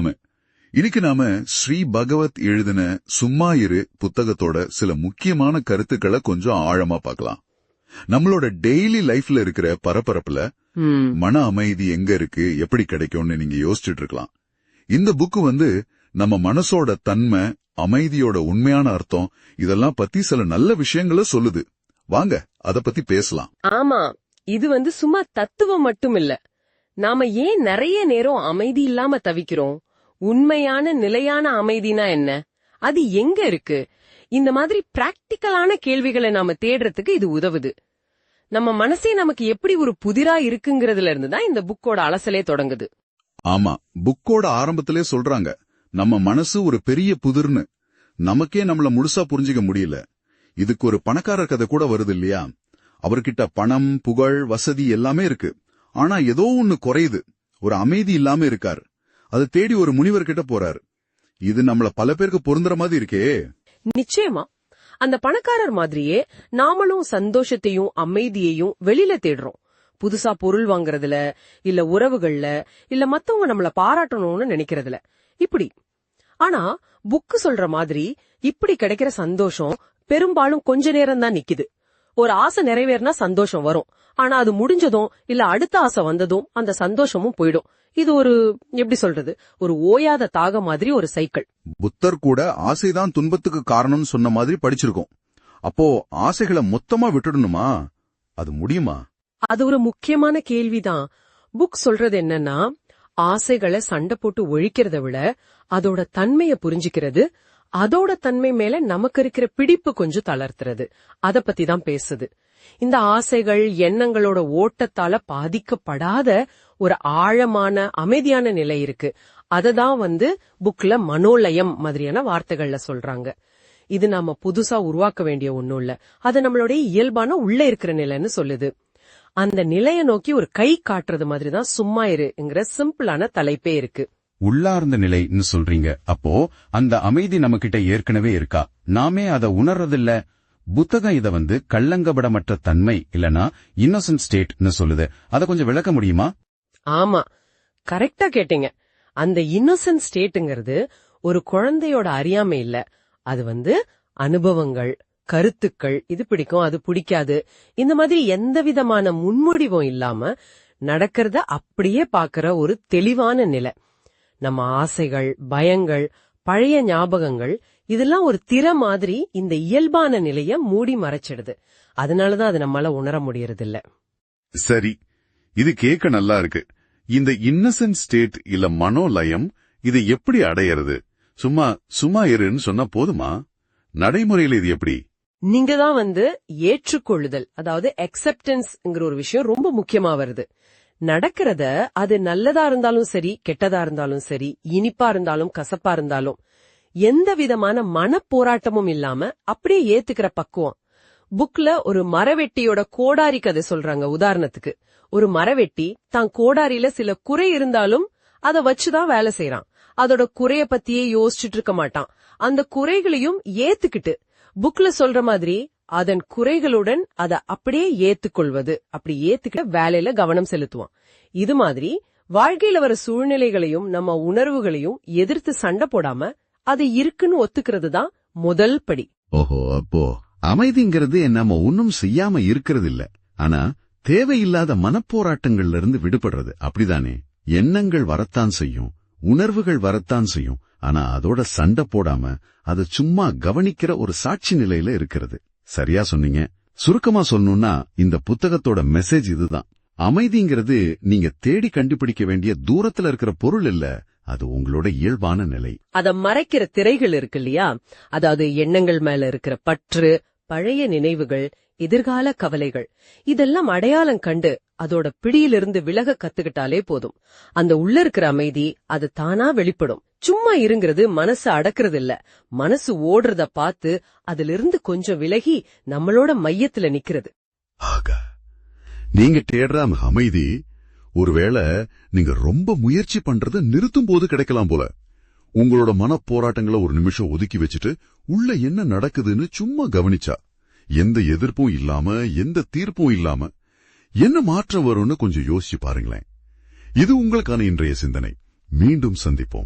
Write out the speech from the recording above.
ஆமா இன்னைக்கு நாம ஸ்ரீ பகவத் எழுதின சும்மா இரு புத்தகத்தோட சில முக்கியமான கருத்துக்களை கொஞ்சம் ஆழமா பார்க்கலாம். நம்மளோட டெய்லி லைஃப்ல இருக்கிற பரபரப்புல மன அமைதி எங்க இருக்கு எப்படி கிடைக்கும்னு நீங்க யோசிச்சுட்டு இருக்கலாம். இந்த புக்கு வந்து நம்ம மனசோட தன்மை அமைதியோட உண்மையான அர்த்தம் இதெல்லாம் பத்தி சில நல்ல விஷயங்களை சொல்லுது. வாங்க அத பத்தி பேசலாம். ஆமா இது வந்து சும்மா தத்துவம் மட்டும் இல்ல. நாம ஏன் நிறைய நேரம் அமைதி இல்லாம தவிக்கிறோம்? உண்மையான நிலையான அமைதினா என்ன? அது எங்க இருக்கு? இந்த மாதிரி பிராக்டிக்கலான கேள்விகளை நாம தேடுறதுக்கு இது உதவுது. நம்ம மனசே நமக்கு எப்படி ஒரு புதிரா இருக்குங்கிறதுல இருந்து தான் இந்த புக்கோட அலசலே தொடங்குது. ஆமா புக்கோட ஆரம்பத்திலே சொல்றாங்க நம்ம மனசு ஒரு பெரிய புதிர்னு. நமக்கே நம்மள முழுசா புரிஞ்சுக்க முடியல. இதுக்கு ஒரு பணக்காரர் கதை கூட வருது இல்லையா? அவர்கிட்ட பணம் புகழ் வசதி எல்லாமே இருக்கு. ஆனா ஏதோ ஒண்ணு குறையுது. ஒரு அமைதி இல்லாம இருக்காரு. அதை தேடி ஒரு முனிவர் கிட்ட போறாரு. இது நம்மள பல பேருக்கு பொருந்துற மாதிரி இருக்கே. நிச்சயமா. அந்த பணக்காரர் மாதிரியே நாமளும் சந்தோஷத்தையும் அமைதியையும் வெளியில தேடுறோம். புதுசா பொருள் வாங்குறதுல இல்ல உறவுகள்ல இல்ல மத்தவங்க நம்மள பாராட்டணும்னு நினைக்கிறதுல. இப்படி. ஆனா புக்கு சொல்ற மாதிரி இப்படி கிடைக்கிற சந்தோஷம் பெரும்பாலும் கொஞ்ச நேரம் தான் நிக்குது. ஒரு ஆசை நிறைவேறினா சந்தோஷம் வரும். ஆனா அது முடிஞ்சதும் இல்ல அடுத்த ஆசை வந்ததும் அந்த சந்தோஷமும் போயிடும். இது ஒரு எப்படி சொல்றது ஒரு ஓயாத தாக மாதிரி ஒரு சைக்கிள். புத்தர் கூட ஆசைதான் துன்பத்துக்கு காரணம்னு சொன்ன மாதிரி படிச்சிருக்கோம். அப்போ ஆசைகளை மொத்தமா விட்டுடணுமா? அது முடியுமா? அது ஒரு முக்கியமான கேள்விதான். புக் சொல்றது என்னன்னா ஆசைகளை சண்டை போட்டு ஒழிக்கிறத விட அதோட தன்மைய புரிஞ்சுக்கிறது அதோட தன்மை மேல நமக்கு இருக்கிற பிடிப்பு கொஞ்சம் தளர்த்துறது. அத பத்தி தான் பேசுது. இந்த ஆசைகள் எண்ணங்களோட ஓட்டத்தால பாதிக்கப்படாத ஒரு ஆழமான அமைதியான நிலை இருக்கு. அததான் வந்து புக்ல மனோலயம் மாதிரியான வார்த்தைகள்ல சொல்றாங்க. இது நாம புதுசா உருவாக்க வேண்டிய ஒண்ணும் இல்ல. அது நம்மளுடைய இயல்பான உள்ள இருக்கிற நிலைன்னு சொல்லுது. அந்த நிலையை நோக்கி ஒரு கை காட்டுறது மாதிரி தான் சும்மா இருங்கிற சிம்பிளான தலைப்பே இருக்கு. உள்ளார்ந்த நிலைன்னு சொல்றீங்க. அப்போ அந்த அமைதி நம்மகிட்ட ஏற்கனவே இருக்கா? நாமே அதை உணர்றதில்ல. புத்தகம் இதை வந்து கள்ளங்கபடமற்ற தன்மை இல்லனா இன்னசென்ட் ஸ்டேட்னு சொல்லுது. அதை கொஞ்சம் விளக்க முடியுமா? ஆமா. கரெக்டா கேட்டீங்க. அந்த இன்னசென்ட் ஸ்டேட்டுங்கிறது ஒரு குழந்தையோட அறியாமை இல்ல. அது வந்து அனுபவங்கள் கருத்துக்கள் இது பிடிக்கும் அது பிடிக்காது. இந்த மாதிரி எந்த விதமான முன்முடிவும் இல்லாம நடக்கிறத அப்படியே பாக்குற ஒரு தெளிவான நிலை. நம்ம ஆசைகள் பயங்கள் பழைய ஞாபகங்கள் இதெல்லாம் ஒரு திற மாதிரி இந்த இயல்பான நிலைய மூடி மறைச்சிடுது. அதனாலதான் அது நம்மளால உணர முடியறது இல்ல சரி. இது கேட்க நல்லா இருக்கு. இந்த இன்னசென்ட் ஸ்டேட் இல்ல மனோலயம் இதை எப்படி அடையறது? சும்மா சும்மா இருன்னு சொன்னா போதுமா? நடைமுறையில இது எப்படி? நீங்க தான் வந்து ஏற்றுக்கொள்ளுதல் அதாவது அக்செப்டன்ஸ்ங்கிற ஒரு விஷயம் ரொம்ப முக்கியமா வருது. நடக்கிறத அது நல்லதா இருந்தாலும் சரி கெட்டதா இருந்தாலும் சரி இனிப்பா இருந்தாலும் கசப்பா இருந்தாலும் எந்த விதமான மன போராட்டமும் இல்லாம அப்படியே ஏத்துக்கிற பக்குவம். புக்ல ஒரு மரவெட்டியோட கோடாரி கதை சொல்றாங்க உதாரணத்துக்கு. ஒரு மரவெட்டி தான் கோடாரியில சில குறை இருந்தாலும் அத வச்சுதான் வேலை செய்யறான் அதோட குறைய பத்தியே யோசிச்சுட்டு இருக்க மாட்டான். அந்த குறைகளையும் ஏத்துக்கிட்டு புக்ல சொல்ற மாதிரி அதன் குறைகளுடன் அத அப்படியே ஏத்துக்கொள்வது. அப்படி ஏத்துக்கிட்ட வேலையில கவனம் செலுத்துவான் இது மாதிரி வாழ்க்கையில வர சூழ்நிலைகளையும் நம்ம உணர்வுகளையும் எதிர்த்து சண்டை போடாம அது இருக்குன்னு ஒத்துக்கிறது தான் முதல் படி. ஓஹோ அப்போ அமைதிங்கிறது நம்ம ஒன்னும் செய்யாம இருக்கிறது இல்ல ஆனா தேவையில்லாத மனப்போராட்டங்கள்ல இருந்து விடுபடுறது அப்படிதானே. எண்ணங்கள் வரத்தான் செய்யும் உணர்வுகள் வரத்தான் செய்யும். ஆனா அதோட சண்டை போடாம அதை சும்மா கவனிக்கிற ஒரு சாட்சி நிலையில இருக்கிறது. சரியா சொன்னீங்க. சுருக்கமா சொல்லணும்னா இந்த புத்தகத்தோட மெசேஜ் இதுதான். அமைதிங்கிறது நீங்க தேடி கண்டுபிடிக்க வேண்டிய தூரத்துல இருக்கிற பொருள் இல்ல அது உங்களோட இயல்பான நிலை. அத மறைக்கிற திரைகள் இருக்கு இல்லையா? அதாவது எண்ணங்கள் மேல இருக்கிற பற்று பழைய நினைவுகள் எதிர்கால கவலைகள். இதெல்லாம் அடையாளம் கண்டு அதோட பிடியிலிருந்து விலக கத்துக்கிட்டாலே போதும். அந்த உள்ள இருக்கிற அமைதி அது தானா வெளிப்படும். சும்மா இருங்கிறது மனசு அடக்குறது இல்ல மனசு ஓடுறத பார்த்து அதிலிருந்து கொஞ்சம் விலகி நம்மளோட மையத்துல நிக்கிறது. நீங்க தேடுற அமைதி ஒருவேளை நீங்க ரொம்ப முயற்சி பண்றத நிறுத்தும் போது கிடைக்கலாம் போல. உங்களோட மனப் போராட்டங்களை ஒரு நிமிஷம் ஒதுக்கி வச்சுட்டு உள்ள என்ன நடக்குதுன்னு சும்மா கவனிச்சா. எந்த எதிர்ப்பும் இல்லாம எந்த தீர்ப்பும் இல்லாம என்ன மாற்றம் வரும்னு கொஞ்சம் யோசிச்சு பாருங்களேன். இது உங்களுக்கான இன்றைய சிந்தனை. மீண்டும் சந்திப்போம்.